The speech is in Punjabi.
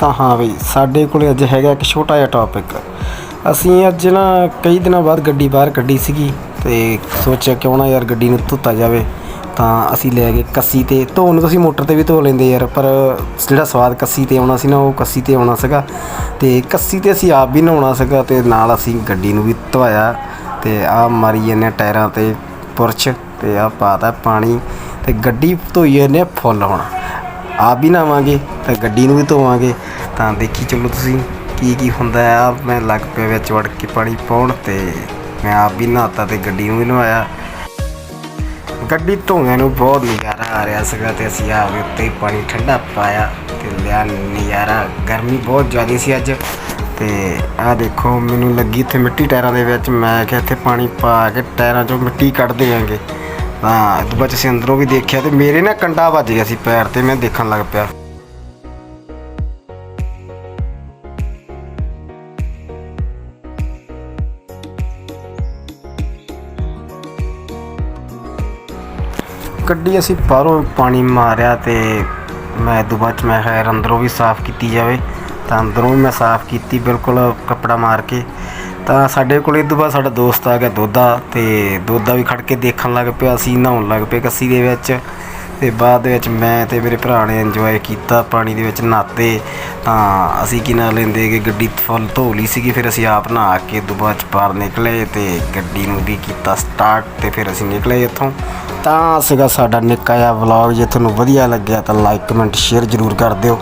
ਤਾਂ ਹਾਂ ਬਈ, ਸਾਡੇ ਕੋਲੇ ਅੱਜ ਹੈਗਾ ਇੱਕ ਛੋਟਾ ਜਿਹਾ ਟੌਪਿਕ ਅਸੀਂ ਅੱਜ ਨਾ ਕਈ ਦਿਨਾਂ ਬਾਅਦ ਗੱਡੀ ਬਾਹਰ ਕੱਢੀ ਸੀਗੀ ਤੇ ਸੋਚਿਆ ਕਿਉਂ ਨਾ ਯਾਰ ਗੱਡੀ ਨੂੰ ਧੁੱਤਾ ਜਾਵੇ। ਤਾਂ ਅਸੀਂ ਲੈ ਗਏ ਕੱਸੀ ਤੇ। ਧੋਣ ਨੂੰ ਤੁਸੀਂ ਮੋਟਰ ਤੇ ਵੀ ਧੋ ਲੈਂਦੇ ਯਾਰ, ਪਰ ਜਿਹੜਾ ਸਵਾਦ ਕੱਸੀ ਤੇ ਆਉਣਾ ਸੀ ਨਾ, ਉਹ ਕੱਸੀ ਤੇ ਆਉਣਾ ਸੀਗਾ। ਤੇ ਕੱਸੀ ਤੇ ਅਸੀਂ ਆਪ ਵੀ ਨਹਾਉਣਾ ਸੀਗਾ ਤੇ ਨਾਲ ਅਸੀਂ ਗੱਡੀ ਨੂੰ ਵੀ ਧੋਇਆ ਤੇ ਆ ਮਾਰੀ ਜਾਂਦੇ ਹਾਂ ਟਾਇਰਾਂ ਤੇ ਪੁਰਸ਼ ਤੇ ਆ ਪਾਤਾ ਪਾਣੀ ਤੇ ਗੱਡੀ ਧੋਈ ਜਾਂਦੇ ਹਾਂ ਫੁੱਲ ਹੋਣਾ। ਆਪ ਵੀ ਨਾਵਾਂਗੇ, ਤਾਂ ਗੱਡੀ ਨੂੰ ਵੀ ਧੋਵਾਂਗੇ। ਤਾਂ ਦੇਖੀ ਚਲੋ ਤੁਸੀਂ, ਕੀ ਕੀ ਹੁੰਦਾ ਆ। ਮੈਂ ਲੱਗ ਪਿਆ ਵਿੱਚ ਵੜ ਕੇ ਪਾਣੀ ਪਾਉਣ ਤੇ ਮੈਂ ਆਪ ਵੀ ਨਹਾਤਾ ਤੇ ਗੱਡੀ ਨੂੰ ਵੀ ਨਵਾਇਆ। ਗੱਡੀ ਧੋਣ ਨੂੰ ਬਹੁਤ ਨਜ਼ਾਰਾ ਆ ਰਿਹਾ ਸੀਗਾ ਤੇ ਅਸੀਂ ਆਪ ਦੇ ਉੱਤੇ ਪਾਣੀ ਠੰਡਾ ਪਾਇਆ ਤੇ ਲਿਆ ਨਜ਼ਾਰਾ। ਗਰਮੀ ਬਹੁਤ ਜ਼ਿਆਦਾ ਸੀ ਅੱਜ। ਤੇ ਆ ਦੇਖੋ, ਮੈਨੂੰ ਲੱਗੀ ਇੱਥੇ ਮਿੱਟੀ ਟਾਇਰਾਂ ਦੇ ਵਿੱਚ। ਮੈਂ ਕਿਹਾ ਇੱਥੇ ਪਾਣੀ ਪਾ ਕੇ ਟਾਇਰਾਂ 'ਚੋਂ ਮਿੱਟੀ ਕੱਢ ਦੇਵਾਂਗੇ। ਤਾਂ ਇਹ ਤੋਂ ਬਾਅਦ ਅਸੀਂ ਅੰਦਰੋਂ ਵੀ ਦੇਖਿਆ ਤੇ ਮੇਰੇ ਨਾ ਕੰਡਾ ਵੱਜ ਗਿਆ ਸੀ ਪੈਰ ਤੇ, ਮੈਂ ਦੇਖਣ ਲੱਗ ਪਿਆ। ਕੱਢੀ ਅਸੀਂ ਬਾਹਰੋਂ ਪਾਣੀ ਮਾਰਿਆ ਤੇ ਮੈਂ ਇਹ ਤੋਂ ਬਾਅਦ 'ਚ ਮੈਂ ਖੈਰ ਅੰਦਰੋਂ ਵੀ ਸਾਫ਼ ਕੀਤੀ ਜਾਵੇ, ਤਾਂ ਅੰਦਰੋਂ ਵੀ ਮੈਂ ਸਾਫ਼ ਕੀਤੀ, ਬਿਲਕੁਲ ਕੱਪੜਾ ਮਾਰ ਕੇ। ਤਾਂ ਸਾਡੇ ਕੋਲ ਇਹ ਤੋਂ ਬਾਅਦ ਸਾਡਾ ਦੋਸਤ ਆ ਗਿਆ ਦੋਦਾ ਤੇ ਦੋਦਾ ਵੀ ਖੜ ਕੇ ਦੇਖਣ ਲੱਗ ਪਿਆ, ਅਸੀਂ ਨਹਾਉਣ ਲੱਗ ਪਏ ਕੱਸੀ ਦੇ ਵਿੱਚ ਤੇ ਬਾਅਦ ਦੇ ਵਿੱਚ ਮੈਂ ਤੇ ਮੇਰੇ ਭਰਾ ਨੇ ਇੰਜੋਏ ਕੀਤਾ, ਪਾਣੀ ਦੇ ਵਿੱਚ ਨਹਾਤੇ। ਤਾਂ ਅਸੀਂ ਕੀ ਨਾ ਲੈਂਦੇ ਕਿ ਗੱਡੀ ਫੁੱਲ ਧੋ ਲਈ ਸੀਗੀ, ਫਿਰ ਅਸੀਂ ਆਪ ਨਹਾ ਕੇ ਤੋਂ ਬਾਅਦ 'ਚ ਬਾਹਰ ਨਿਕਲੇ ਤੇ ਗੱਡੀ ਨੂੰ ਵੀ ਕੀਤਾ ਸਟਾਰਟ ਤੇ ਫਿਰ ਅਸੀਂ ਨਿਕਲੇ ਇੱਥੋਂ। ਤਾਂ ਸੀਗਾ ਸਾਡਾ ਨਿੱਕਾ ਜਿਹਾ ਵਲੌਗ ਜੇ ਤੁਹਾਨੂੰ ਵਧੀਆ ਲੱਗਿਆ ਤਾਂ ਲਾਈਕ ਕਮੈਂਟ ਸ਼ੇਅਰ ਜ਼ਰੂਰ ਕਰ ਦਿਓ।